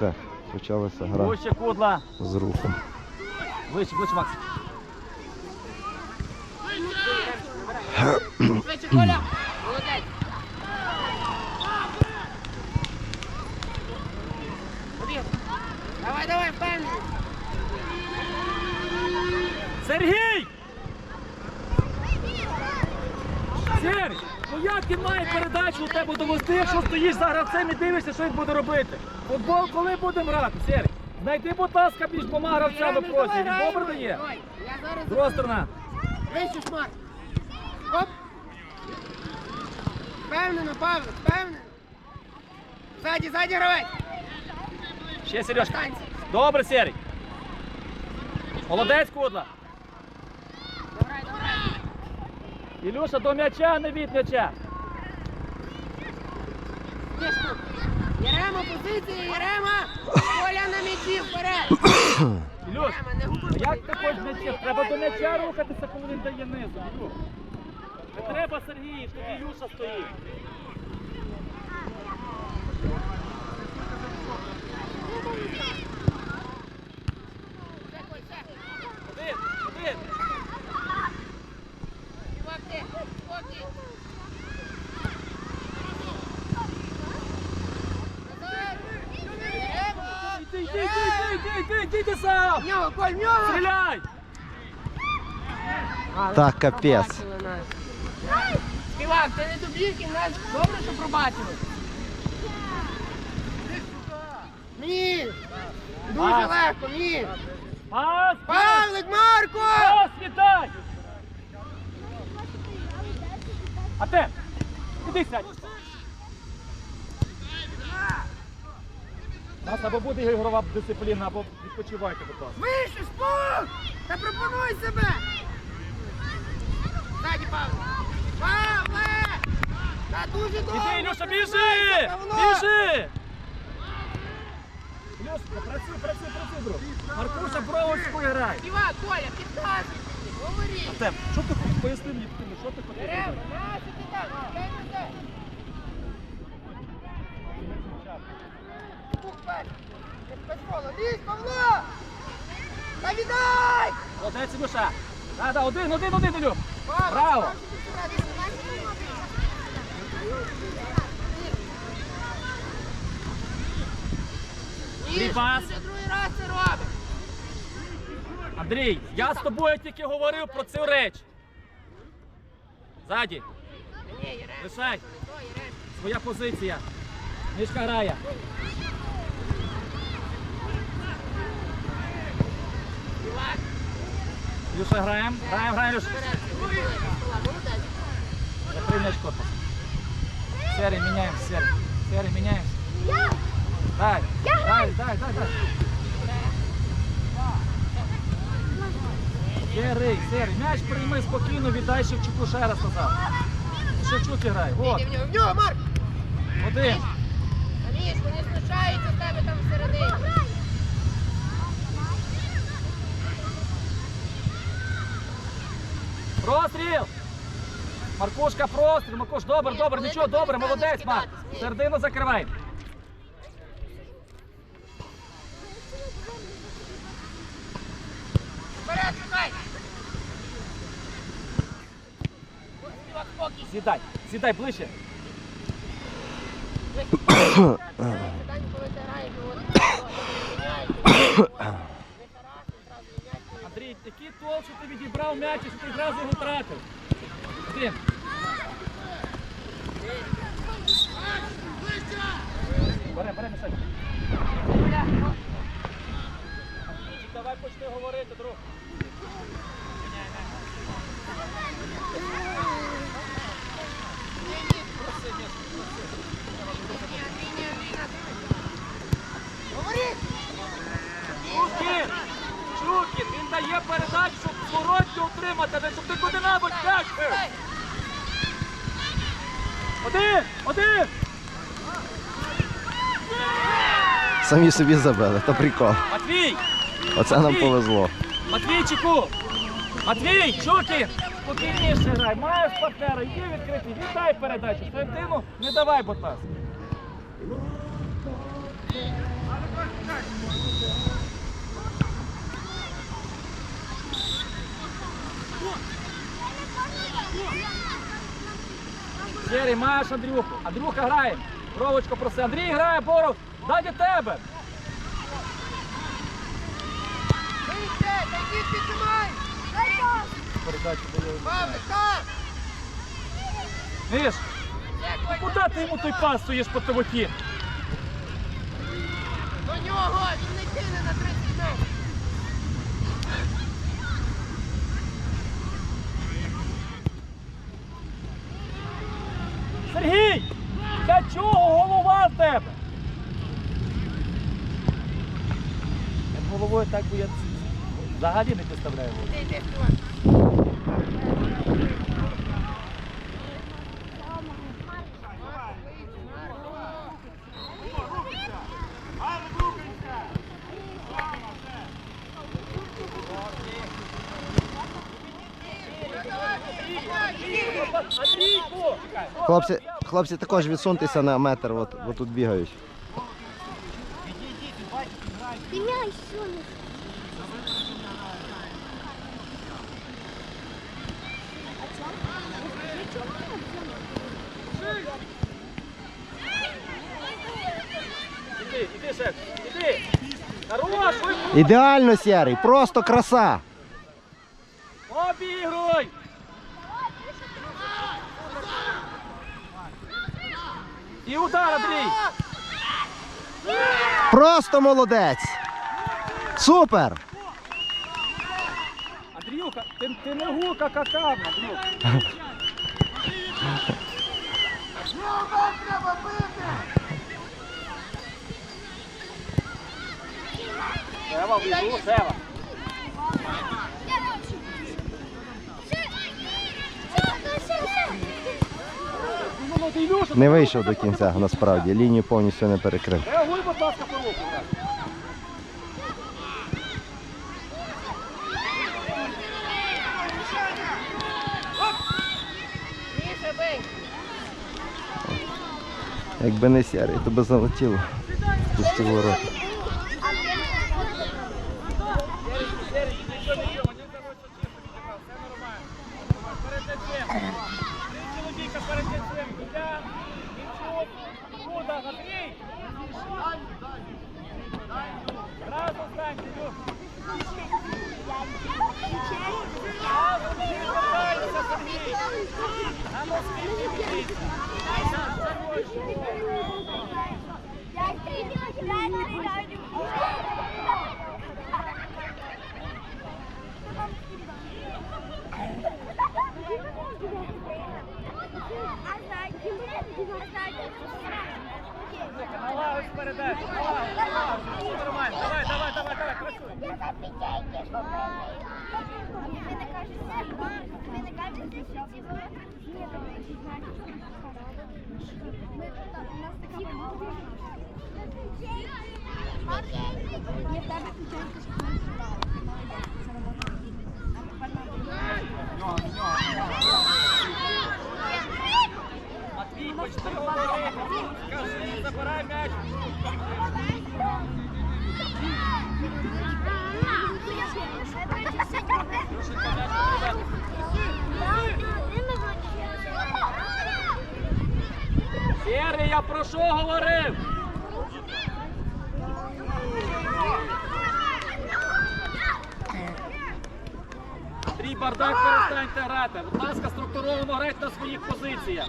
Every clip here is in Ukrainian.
Так, почалася гра Вище кудла. з рухом. Вище, вище, Макс. Коля! Молодець! Давай, давай, впевнений! Сергій! Сергій, ну як він має передачу у тебе довести, якщо стоїш за гравцем і дивишся, що він буде робити? Футбол коли будемо грати, Сергій? Знайди, будь ласка, між двома гравцями простір. Він добре дає. Друга сторона. Вище, шмар! Оп! Впевнено, Павло, впевнено! Ззаді, ззаді гравець! Ще Сережка. Добре, Сергій. Молодець, Кудла. Добре, добре! Ілюша, до м'яча, не від м'яча. Єрема, позиція, Єрема! Коля на м'ячі, вперед! Ілюш, як ти хочеш м'яча? Треба до м'яча рухатися, коли він дає низу. Ілюш. Не треба, Сергій, тут Ілюша стоїть Коль, ще! Один, один. Чувак, ти! Спокій! Назад! Єрема! Йди, йди, йди, йди, йди, йди, йди сам. В нього, Коль, в нього! Стріляй! Так, капець. Співак, ти не і нас добре, що пробачили. Ні! Дуже легко, ні! Павлик, Марко! Пас, віддай! А те? Іди сядь. У нас або буде ігрова дисципліна, або відпочивайте, будь ласка. Вище, спок! Та пропонуй себе! Ззаді, Павло! Павле! Та дуже добре! Іди, Ілюша, біжи! Біжи! Ілюша, працюй, працюй, працюй, друг. Маркуша, бровочку грай. Співак, Коля, підказуй! Говори! Артем, що ти? Поясни мені, що ти фола. Лізь, Павло! Та віддай! Молодець, Ілюша. Да, да, один, один, один, Ілюш. Браво! там сюди, сюди, сюди. Ні, Кріпас. ти вже другий раз це робиш. Андрій, я з тобою тільки говорив про цю реч. Ззаді, лишай. Своя позиція. Мішка грає. Ілюша, граємо. Граємо, граємо. Молодець. Закрий м'яч корпус. Серий, міняємо, серий. Серий, міняємо. Дай, дай, дай, дай, дай. Серий, серий, м'яч прийми спокійно, віддай Шевчуку ще раз назад. Шевчук грає. Вот, в нього, в нього, Марк! один. Аміш, вони знущаються з тебе там всередині. Простріл! Маркушка, простріл. Маркуш, добре, добре, нічого, добре, молодець, Марк. Середину закривай. Вперед, шукай! Співак, спокій. Сідай, сідай ближче. Питання, коли ти граєш, от, міняєш, вихарашуєш, зразу міняєш. Андрій, який тол, що ти відібрав м'яч, що ти зразу його втратив. Один. Бере, бере, мішай. Давай почни говорити, друг. самі собі забили, то прикол. Матвій! Оце Матвій! нам повезло. Матвійчику! Матвій, що ти? Спокійніше грай, маєш партнера, йди відкритий, віддай передачу. Середину не давай ботас. Сірій, маєш Андрюху. Андрюха грає. Бровочко проси. Андрій грає, Боров. До тебе. Вийде, такий піднімай! Передачу так! Міш, куди ти йому той пас стоїш по тавоті? До нього! Він не кине на 30 метрів! Сергій! Для чого голова в тебе? Я так би я взагалі не представляю. Хлопці, хлопці також відсуньтеся на метр, от, от тут бігають. Меняй сумку. Іди, іди, шеф, іди! Хорош, ви Ідеально, Серий, просто краса. обігруй! І удар, Андрій! Просто молодець. Супер! Андрюха, ти, ти не гука какав, Андрюха. Треба бити! Сева, вийду, Сева. Не вийшов до кінця, насправді. Лінію повністю не перекрив. реагуй, будь ласка, по руку. Якби не сірий, то би залетіло. Пусті ворот. Сергій, нічого, нічого, мені здалося чисто відіграв, все нормально. Перед тим. Три чоловіка перед тим. Кудя, Інчук, Куда, Андрій. Разом станьте, Люк. Разом всі звертайтеся, Сергій. На носки підійдіть. Налагодь передачу, налагодь, налагодь. Все нормально. Давай, давай, давай, давай, працюй. Матвій, Сірий, я про що говорив? Трій бардак перестаньте грати. Будь ласка, структуровано грайте на своїх позиціях.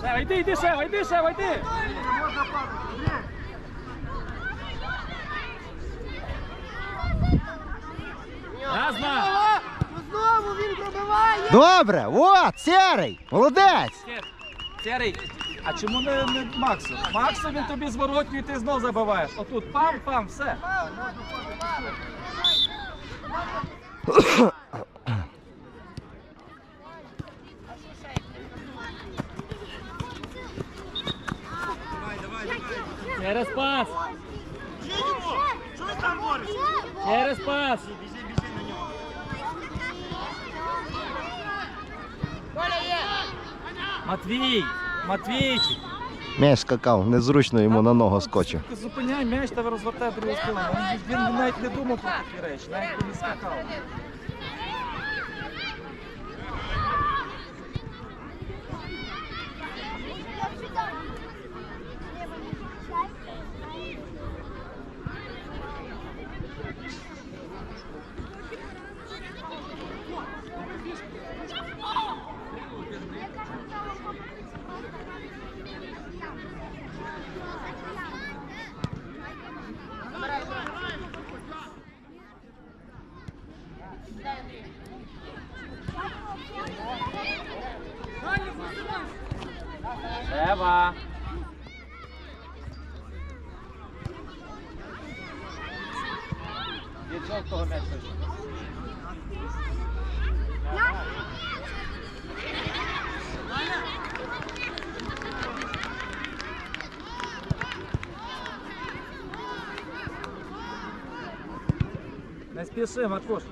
Шева, йди, йди, Шева, йди, Шева, йди. Разма. Ого! Знову він пробиває! Добре, от, Серий, молодець. Серий, а чому не, не Максу? Максу він тобі зворотню і ти знов забиваєш. Отут пам-пам, все. Через пас. Через пас. Коля є! Матвій, Матвійчик. М'яч скакав, незручно йому на ногу скочив. Зупиняй м'яч та розвертай другу спину. Він, він навіть не думав про такі речі, навіть не скакав. Не спіши, Маткуш.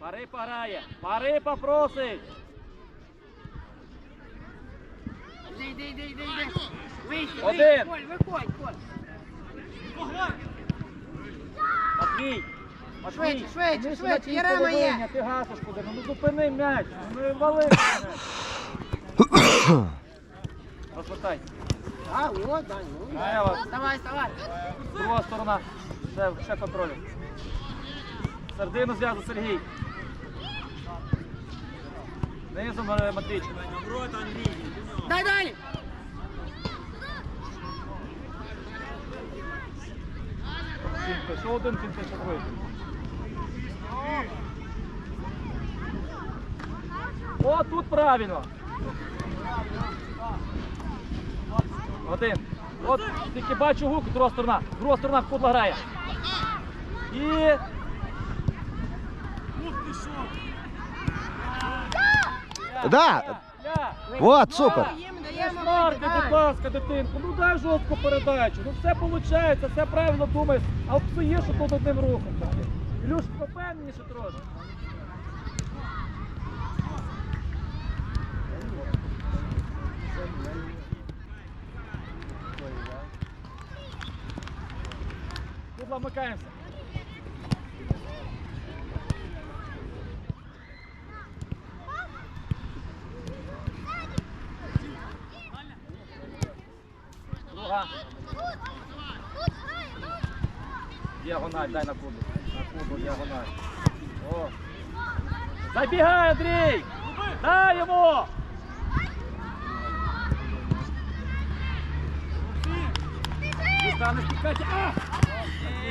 Марипа грає. Марипа просить. Йди, йди, йди, йди, йди. Вище, Один. вище, Коль, виходь, Коль. Матвій. Швидше, швидше, швидше, на Ярема є. Ти гасиш куди. Ну зупини м'яч. Ну вали. Розвертай. А, ну, да, ну. Ева. Давай, давай. Друга сторона. Ще, ще контролю. Середину зв'язу Сергій. Низом Матвійчик. Дай далі. Ще один ще другий. О, тут правильно. Один. От тільки бачу гук, друга сторона. Друга сторона кудла грає. І. Да. Ля. Вот, супер. Давай. будь ласка, дитинку, ну дай жорстку передачу. Ну все виходить, все правильно думаєш, а псуєш тут одним рухом. Ілюш, попевніше трошки. Тут вмикаємося. Друга. Діагональ, дай на кубу. На кубу діагональ. О. Забігай, Андрій! Дай йому! Дістане стікати. А!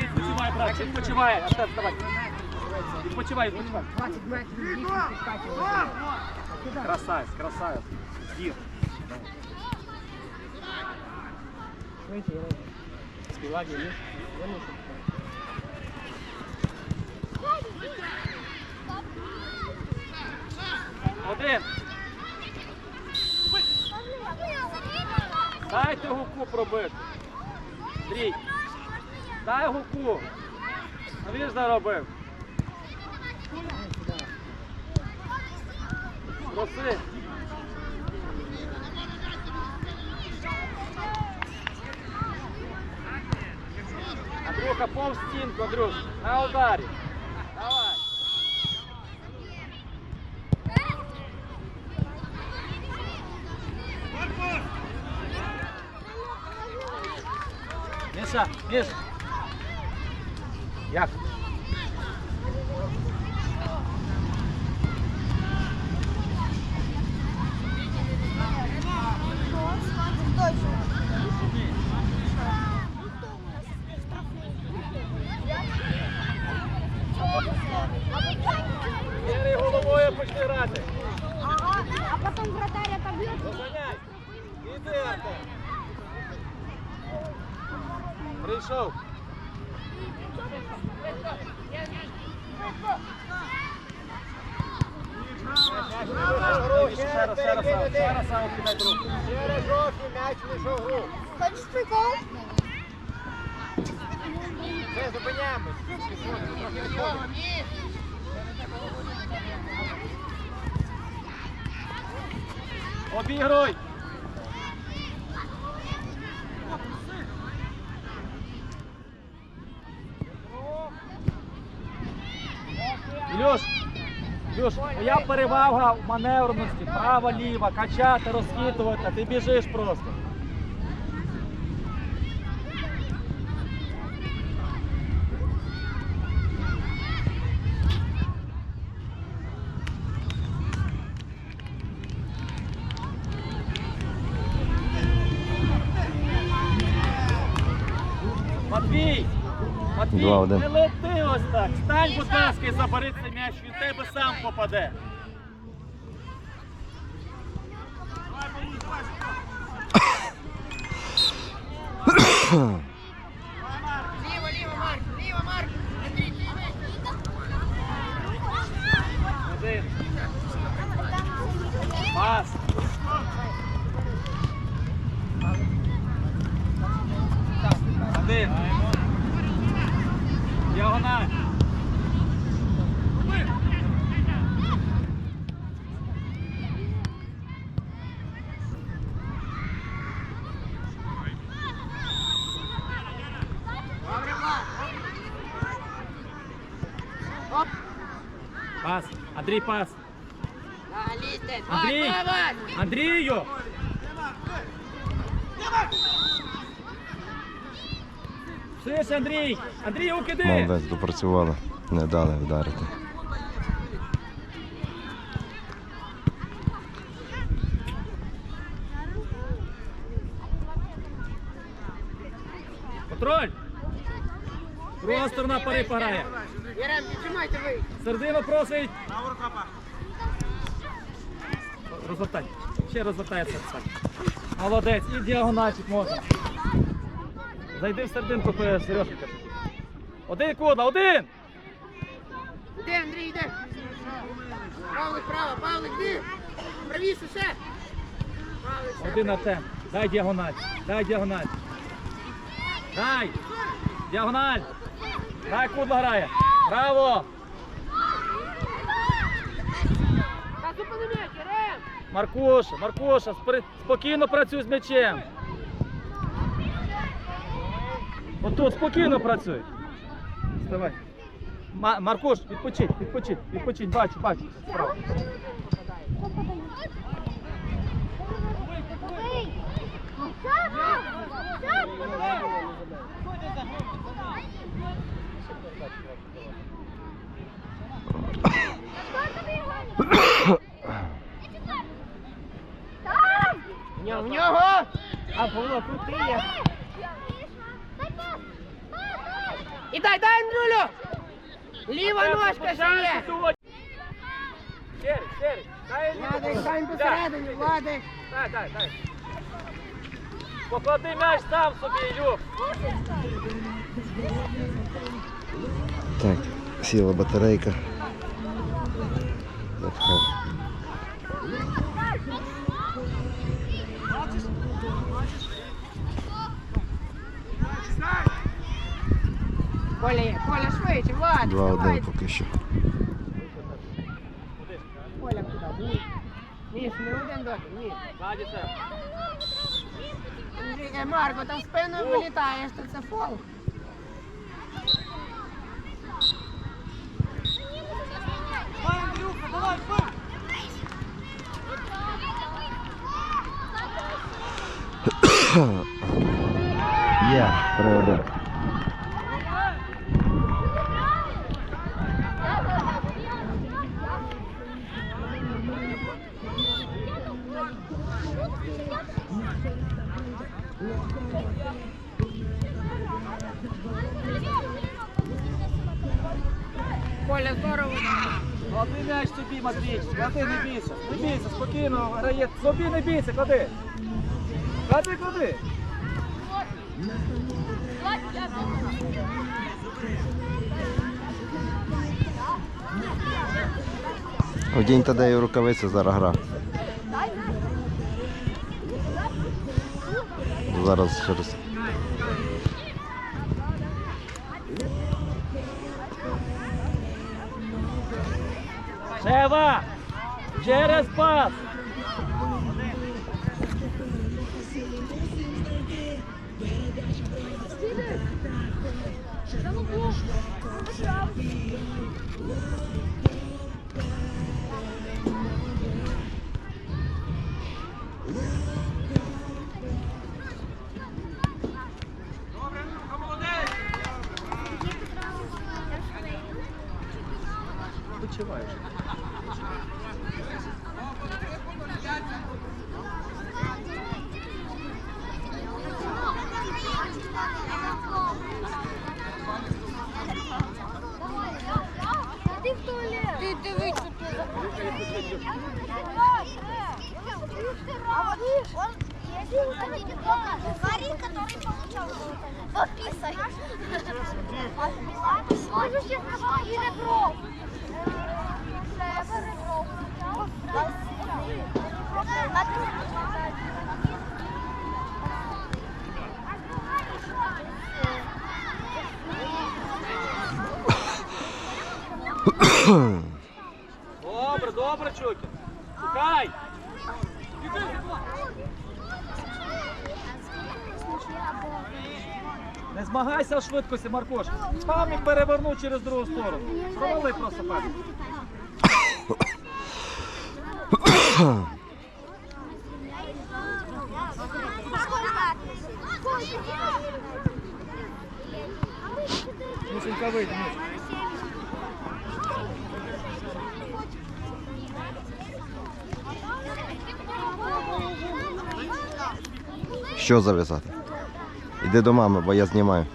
Відпочивай, брат, відпочивай. Артем, давай. Відпочивай, відпочивай. 20 метрів більше підкачує. Красавець, красавець. Зір. Швидше, Ярема. Співати є? Я мушу. Один. Дайте гуку пробити. Андрій. Дай гуку. А він заробив. Проси. Андрюха, повз стінку, Андрюш. На ударі. Давай. Міша, Міш. Як? Бери головою почни грати. Ага, а потом вратарь отобьет. Доганяй. Іди, Артем. Прийшов. Ще раз, ще раз, ще раз, саме кидай руку. Хочешь прикол? Все, зупиняємось. Обігруй! чуєш, моя перевага маневрності, права, ліва, качати, розхитувати, ти біжиш просто. Матвій! Матвій! Ось так. Стань, будь ласка, і забери цей м'яч, він тебе сам попаде. Ліво, ліво, Марк, ліво, Марк. Андрій, ліво. Один. Пас. Один. Діагональ. Добре, Марк. Оп. Пас. Андрій, пас. Андрій! Андрію! Слышь, Андрій! Андрій, укиди! Молодець, допрацювали. Не дали вдарити. Контроль! Друга сторона пари пограє. Єрем, піджимайте ви. Середина просить. Розвертай. Ще розвертається. Молодець. І діагональчик можна. Зайди в серединку, Сережка. Один куда, один! Іди, Андрій, іди. Павлик, право, Павлик, іди. Правіше, ще. Павлик. Один на темп. Дай діагональ. Дай діагональ. Дай. Діагональ. Дай кудла грає. Браво! Маркоша, Маркоша. Спокійно працюй з м'ячем. Отут спокійно працюй. Вставай. Маркош, Маркуш, відпочить, відпочить, відпочить, бачу, бачу. Справа. В нього, в нього. А Павло, тут ти є. І дай, дай, Андрюлю. Ліва ножка ще є. Сері, сері, дай Владик, стань посередині, Владик. Дай, дай, дай. Поклади м'яч сам собі, Люб. Так, сіла батарейка. Так, Коля є, Коля швидше, Владик, 2-1 давай. поки що. Коля куди? Ні. Міш, не один ні. Ззаді це. Андрій, е, Марко, там спиною вилітаєш, то це фол. Є, 3-1. Коля, Клади м'яч собі, Матвій. Клади, не бійся. Не бійся, спокійно грає. Собі не бійся, клади. Клади, клади. Одінь Тадею рукавиці, зараз гра. Зараз через час. Почиваєш. Ти диви, що ти А вот он есть парень, который получал Пописай. Можешь сейчас сказать, и ребро. Добре, добре, Чукін. Шукай. Не змагайся в швидкості, Маркош. Там і перевернув через другу сторону. Провали просто так. Мусенька вийде. Міш. Що зав'язати? Іди до мами, бо я знімаю.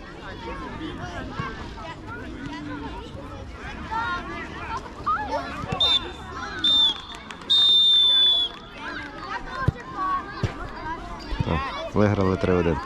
Виграли 3-1.